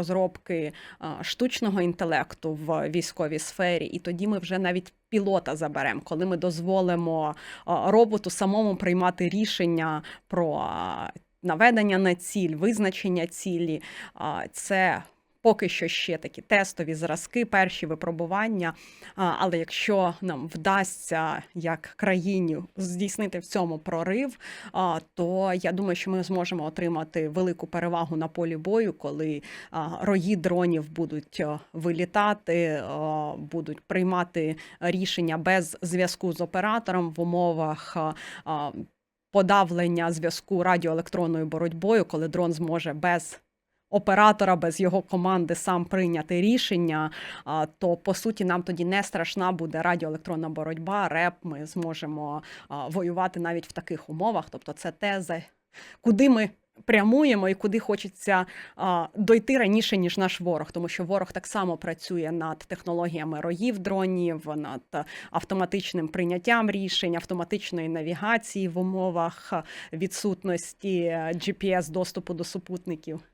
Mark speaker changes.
Speaker 1: розробки штучного інтелекту в військовій сфері, і тоді ми вже навіть пілота заберемо, коли ми дозволимо роботу самому приймати рішення про наведення на ціль, визначення цілі. Це поки що ще такі тестові зразки, перші випробування. Але якщо нам вдасться як країні здійснити в цьому прорив, то я думаю, що ми зможемо отримати велику перевагу на полі бою, коли рої дронів будуть вилітати, будуть приймати рішення без зв'язку з оператором в умовах. а, Подавлення зв'язку радіоелектронною боротьбою, коли дрон зможе без оператора, без його команди сам прийняти рішення, то по суті нам тоді не страшна буде радіоелектронна боротьба, реп. Ми зможемо воювати навіть в таких умовах. Тобто, це те, куди ми. Прямуємо і куди хочеться а, дойти раніше, ніж наш ворог, тому що ворог так само працює над технологіями роїв дронів, над автоматичним прийняттям рішень, автоматичної навігації в умовах відсутності GPS доступу до супутників.